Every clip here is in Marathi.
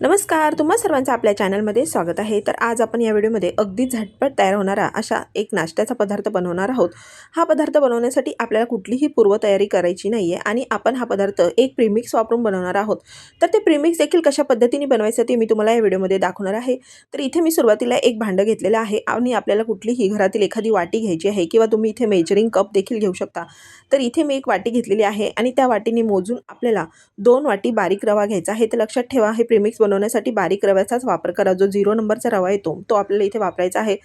नमस्कार तुम्हा सर्वांचं आपल्या चॅनलमध्ये स्वागत आहे. तर आज आपण या व्हिडिओमध्ये अगदी झटपट तयार होणारा अशा एक नाश्त्याचा पदार्थ बनवणार आहोत. हा पदार्थ बनवण्यासाठी आपल्याला कुठलीही पूर्वतयारी करायची नाही आहे आणि आपण हा पदार्थ एक प्रीमिक्स वापरून बनवणार आहोत. तर ते प्रीमिक्स देखील कशा पद्धतीने बनवायचं ते मी तुम्हाला या व्हिडिओमध्ये दाखवणार आहे. तर इथे मी सुरुवातीला एक भांडं घेतलेलं आहे आणि आपल्याला कुठलीही घरातील एखादी वाटी घ्यायची आहे किंवा तुम्ही इथे मेजरिंग कप देखील घेऊ शकता. तर इथे मी एक वाटी घेतलेली आहे आणि त्या वाटीने मोजून आपल्याला दोन वाटी बारीक रवा घ्यायचा आहे. तर लक्षात ठेवा हे प्रीमिक्स बनवण्यासाठी बारीक रव्याचाच वापर करा. जो झिरो नंबरचा रवा येतो तो आपल्याला इथे वापरायचा आहे.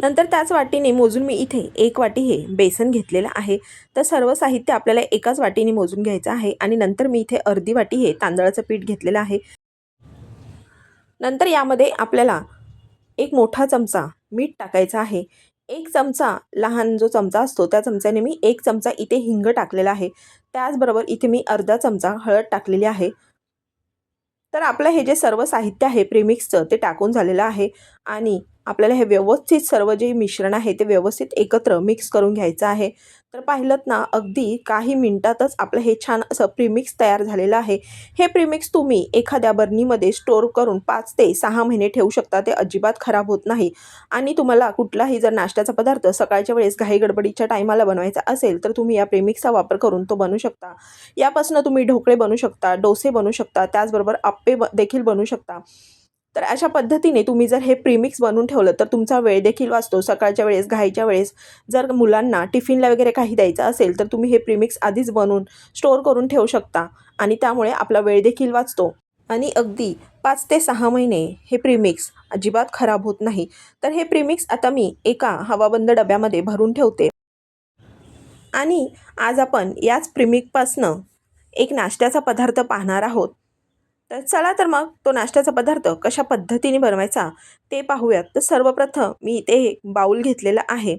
नंतर त्याच वाटीने मोजून मी इथे एक वाटी हे बेसन घेतलेलं आहे. तर सर्व साहित्य आपल्याला एकाच वाटीने मोजून घ्यायचं आहे आणि नंतर मी इथे अर्धी वाटी हे तांदळाचं पीठ घेतलेलं आहे. नंतर यामध्ये आपल्याला एक मोठा चमचा मीठ टाकायचा आहे. एक चमचा लहान जो चमचा असतो त्या चमच्याने मी एक चमचा इथे हिंग टाकलेला आहे. त्याचबरोबर इथे मी अर्धा चमचा हळद टाकलेली आहे. तर आपलं हे जे सर्व साहित्य आहे प्रेमिक्सचं ते टाकून झालेलं आहे. आणि आपल्याला हे व्यवस्थित सर्व जे मिश्रण आहे ते व्यवस्थित एकत्र मिक्स करून घ्यायचं आहे. तर पाहिलं ना अगदी काही मिनटातच आपलं हे छान असं प्रीमिक्स तयार झालेलं आहे. हे प्रीमिक्स तुम्ही एखाद्या बर्नीमध्ये स्टोअर करून पाच ते सहा महिने ठेवू शकता ते अजिबात खराब होत नाही. आणि तुम्हाला कुठलाही जर नाश्त्याचा पदार्थ सकाळच्या वेळेस घाई गडबडीच्या टायमाला बनवायचा असेल तर तुम्ही या प्रीमिक्सचा वापर करून तो बनवू शकता. यापासून तुम्ही ढोकळे बनवू शकता डोसे बनवू शकता त्याचबरोबर आप्पे ब देखील बनवू शकता. तर अशा पद्धतीने तुम्ही जर हे प्रीमिक्स बनवून ठेवलं तर तुमचा वेळ देखील वाचतो. सकाळच्या वेळेस घाईच्या वेळेस जर मुलांना टिफिनला वगैरे काही द्यायचं असेल तर तुम्ही हे प्रीमिक्स आधीच बनवून स्टोअर करून ठेवू शकता आणि त्यामुळे आपला वेळ देखील वाचतो. आणि अगदी पाच ते सहा महिने हे प्रीमिक्स अजिबात खराब होत नाही. तर हे प्रीमिक्स आता मी एका हवाबंद डब्यामध्ये भरून ठेवते. आणि आज आपण याच प्रीमिकपासनं एक नाश्त्याचा पदार्थ पाहणार आहोत. तर चला तर मग तो नाश्त्याचा पदार्थ कशा पद्धतीने बनवायचा ते पाहूयात. तर सर्वप्रथम मी इथे एक बाऊल घेतलेलं आहे.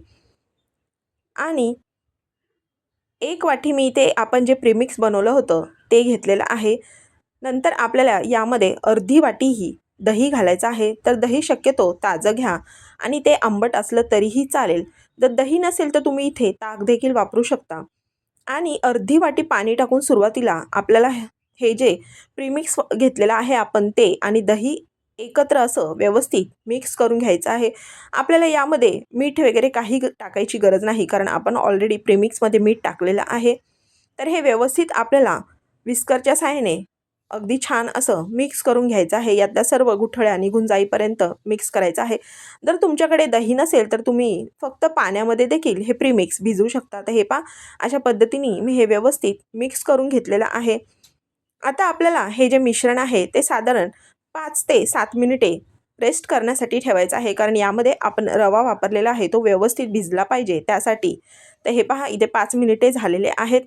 आणि एक वाटी मी इथे आपण जे प्रीमिक्स बनवलं होतं ते घेतलेलं आहे. नंतर आपल्याला यामध्ये अर्धी वाटी ही दही घालायचं आहे. तर दही शक्यतो ताजं घ्या आणि ते आंबट असलं तरीही चालेल. जर दही नसेल तर तुम्ही इथे ताक देखील वापरू शकता. आणि अर्धी वाटी पाणी टाकून सुरुवातीला आपल्याला हे जे प्रीमिक्स घेतलेलं आहे आपण ते आणि दही एकत्र असं व्यवस्थित मिक्स करून घ्यायचं आहे. आपल्याला यामध्ये मीठ वगैरे काही टाकायची गरज नाही कारण आपण ऑलरेडी प्रीमिक्समध्ये मीठ टाकलेलं आहे. तर हे व्यवस्थित आपल्याला विस्करच्या साह्याने अगदी छान असं मिक्स करून घ्यायचं आहे. यातल्या सर्व गुठळ्या निघून जाईपर्यंत मिक्स करायचं आहे. जर तुमच्याकडे दही नसेल तर तुम्ही फक्त पाण्यामध्ये देखील हे प्रीमिक्स भिजवू शकता. तर हे पा अशा पद्धतीने मी हे व्यवस्थित मिक्स करून घेतलेलं आहे. आता आपल्याला हे जे मिश्रण आहे ते साधारण पाच ते सात मिनिटे रेस्ट करण्यासाठी ठेवायचं आहे. कारण यामध्ये आपण रवा वापरलेला आहे तो व्यवस्थित भिजला पाहिजे. त्यासाठी तर हे पहा इथे पाच मिनिटे झालेले आहेत.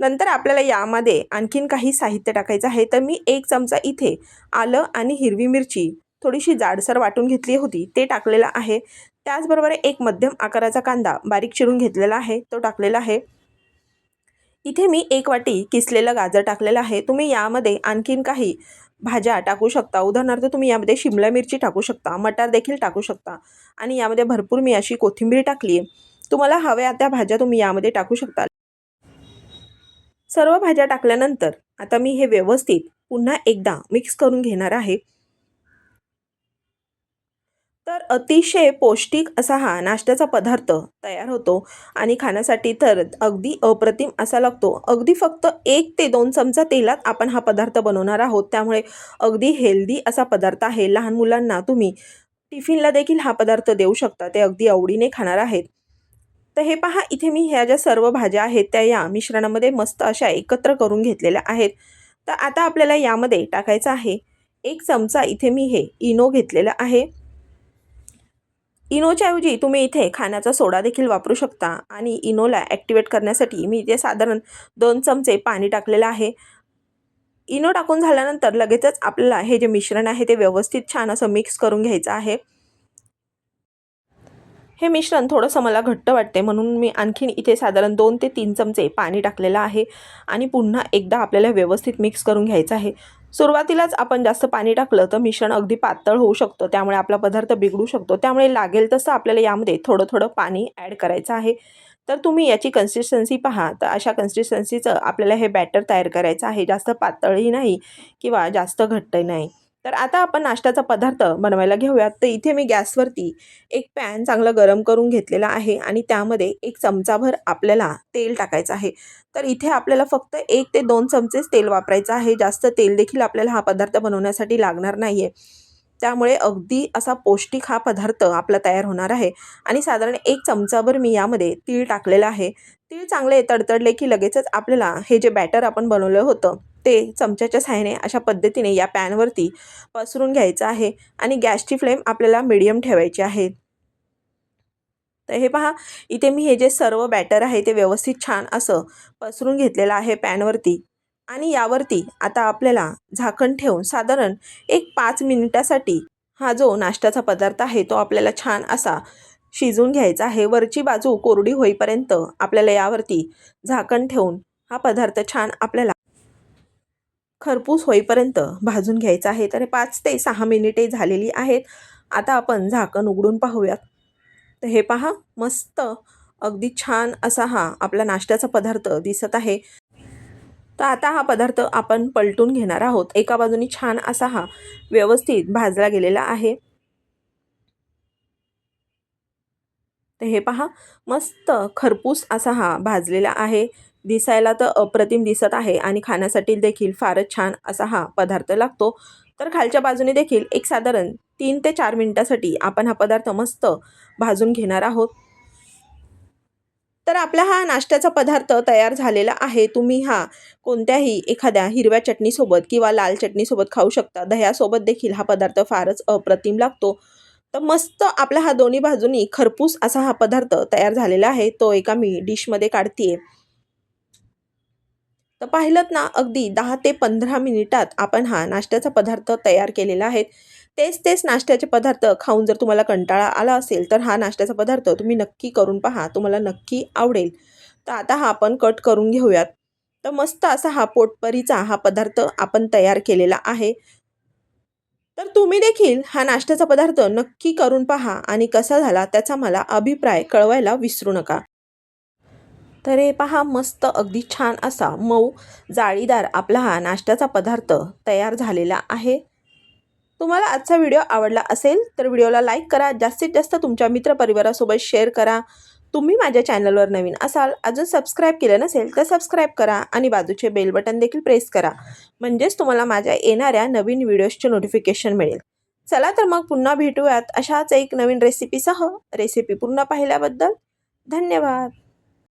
नंतर आपल्याला यामध्ये आणखीन काही साहित्य टाकायचं आहे. तर मी एक चमचा इथे आलं आणि हिरवी मिरची थोडीशी जाडसर वाटून घेतली होती. ते टाकलेलं आहे. त्याचबरोबर एक मध्यम आकाराचा कांदा बारीक चिरून घेतलेला आहे. तो टाकलेला आहे. इथे मी एक वाटी किसलेलं गाजर टाकलेलं आहे. तुम्ही यामध्ये आणखीन काही भाज्या टाकू शकता. उदाहरणार्थ तुम्ही यामध्ये शिमला मिरची टाकू शकता मटार देखील टाकू शकता आणि यामध्ये भरपूर मी अशी कोथिंबीर टाकली आहे. तुम्हाला हव्या त्या भाज्या तुम्ही यामध्ये टाकू शकता. सर्व भाज्या टाकल्यानंतर आता मी हे व्यवस्थित पुन्हा एकदा मिक्स करून घेणार आहे. तर अतिशय पौष्टिक असा हा नाश्त्याचा पदार्थ तयार होतो आणि खाण्यासाठी तर अगदी अप्रतिम असा लागतो. अगदी फक्त एक ते दोन चमचा तेलात आपण हा पदार्थ बनवणार आहोत. त्यामुळे अगदी हेल्दी असा पदार्थ आहे. लहान मुलांना तुम्ही टिफिनला देखील हा पदार्थ देऊ शकता. ते अगदी आवडीने खाणार आहेत. तर हे पहा इथे मी ह्या ज्या सर्व भाज्या आहेत त्या या मिश्रणामध्ये मस्त अशा एकत्र करून घेतलेल्या आहेत. तर आता आपल्याला यामध्ये टाकायचं आहे. एक चमचा इथे मी हे इनो घेतलेलं आहे. इनोच्याऐवजी तुम्ही इथे खाण्याचा सोडा देखील वापरू शकता. आणि इनोला ॲक्टिवेट करण्यासाठी मी इथे साधारण दोन चमचे पाणी टाकलेलं आहे. इनो टाकून झाल्यानंतर लगेचच आपल्याला हे जे मिश्रण आहे ते व्यवस्थित छान असं मिक्स करून घ्यायचं आहे. हे मिश्रण थोडंसं मला घट्ट वाटते म्हणून मी आणखीन इथे साधारण दोन ते तीन चमचे पाणी टाकलेलं आहे आणि पुन्हा एकदा आपल्याला व्यवस्थित मिक्स करून घ्यायचं आहे. सुरुवातीलाच आपण जास्त पाणी टाकलं तर मिश्रण अगदी पातळ होऊ शकतं त्यामुळे आपला पदार्थ बिघडू शकतो. त्यामुळे लागेल तसं आपल्याला यामध्ये थोडं थोडं पाणी ॲड करायचं आहे. तर तुम्ही याची कन्सिस्टन्सी पहा. तर अशा कन्सिस्टन्सीचं आपल्याला हे बॅटर तयार करायचं आहे. जास्त पातळही नाही किंवा जास्त घट्टही नाही. तर आता आपण नाश्त्याचा पदार्थ बनवायला घेऊयात. तर इथे मी गॅसवरती एक पॅन चांगलं गरम करून घेतलेला आहे आणि त्यामध्ये एक चमचाभर आपल्याला तेल टाकायचं आहे. तर इथे आपल्याला फक्त एक ते दोन चमचेच तेल वापरायचं आहे. जास्त तेल देखील आपल्याला हा पदार्थ बनवण्यासाठी लागणार नाही आहे त्यामुळे अगदी असा पौष्टिक हा पदार्थ आपला तयार होणार आहे. आणि साधारण एक चमचाभर मी यामध्ये तीळ टाकलेलं आहे. तीळ चांगले तडतडले की लगेचच आपल्याला हे जे बॅटर आपण बनवलं होतं ते चमच्याच्या सहाय्याने अशा पद्धतीने या पॅनवरती पसरून घ्यायचं आहे आणि गॅसची फ्लेम आपल्याला मिडियम ठेवायची आहे. तर हे पहा इथे मी हे जे सर्व बॅटर आहे ते व्यवस्थित छान असं पसरून घेतलेलं आहे पॅनवरती आणि यावरती आता आपल्याला झाकण ठेवून साधारण एक पाच मिनिटासाठी हा जो नाश्त्याचा पदार्थ आहे तो आपल्याला छान असा शिजून घ्यायचा आहे. वरची बाजू कोरडी होईपर्यंत आपल्याला यावरती झाकण ठेवून हा पदार्थ छान आपल्याला खरपूस होईपर्यंत भाजून घ्यायचा आहे. तर पाच ते सहा मिनिटे झालेली आहेत. आता आपण झाकण उघडून पाहूयात. तर हे पहा मस्त अगदी छान असा हा आपला नाश्त्याचा पदार्थ दिसत आहे. तर आता हा पदार्थ आपण पलटून घेणार आहोत. एका बाजूनी छान असा हा व्यवस्थित भाजला गेलेला आहे. तर हे पहा मस्त खरपूस असा हा भाजलेला आहे. दिसायला तर अप्रतिम दिसत आहे आणि खाण्यासाठी देखील फारच छान असा हा पदार्थ लागतो. तर खालच्या बाजूने देखील एक साधारण तीन ते चार मिनटासाठी आपण हा पदार्थ मस्त भाजून घेणार आहोत. तर आपला हा नाश्त्याचा पदार्थ तयार झालेला आहे. तुम्ही हा कोणत्याही एखाद्या हिरव्या चटणीसोबत किंवा लाल चटणीसोबत खाऊ शकता. दह्यासोबत देखील हा पदार्थ फारच अप्रतिम लागतो. तर मस्त आपला हा दोन्ही बाजूनी खरपूस असा हा पदार्थ तयार झालेला आहे. तो एका मी डिशमध्ये काढते तर पाहिलं ना अगदी दहा ते पंधरा मिनिटात आपण हा नाश्त्याचा पदार्थ तयार केलेला आहे. तेच तेच नाश्त्याचे पदार्थ खाऊन जर तुम्हाला कंटाळा आला असेल तर हा नाश्त्याचा पदार्थ तुम्ही नक्की करून पहा तुम्हाला नक्की आवडेल. तर आता हा आपण कट करून घेऊयात. तर मस्त असा हा पोटपरीचा हा पदार्थ आपण तयार केलेला आहे. तर तुम्ही देखील हा नाश्त्याचा पदार्थ नक्की करून पहा आणि कसा झाला त्याचा मला अभिप्राय कळवायला विसरू नका. तर हे पहा मस्त अगदी छान असा मऊ जाळीदार आपला हा नाश्त्याचा पदार्थ तयार झालेला आहे. तुम्हाला आजचा व्हिडिओ आवडला असेल तर व्हिडिओला लाईक करा जास्तीत जास्त तुमच्या मित्रपरिवारासोबत शेअर करा. तुम्ही माझ्या चॅनलवर नवीन असाल अजून सबस्क्राईब केलं नसेल तर सबस्क्राईब करा आणि बाजूचे बेल बटन देखील प्रेस करा. म्हणजेच तुम्हाला माझ्या येणाऱ्या नवीन व्हिडिओजचे नोटिफिकेशन मिळेल. चला तर मग पुन्हा भेटूयात अशाच एक नवीन रेसिपीसह रेसिपी पूर्ण पाहिल्याबद्दल धन्यवाद.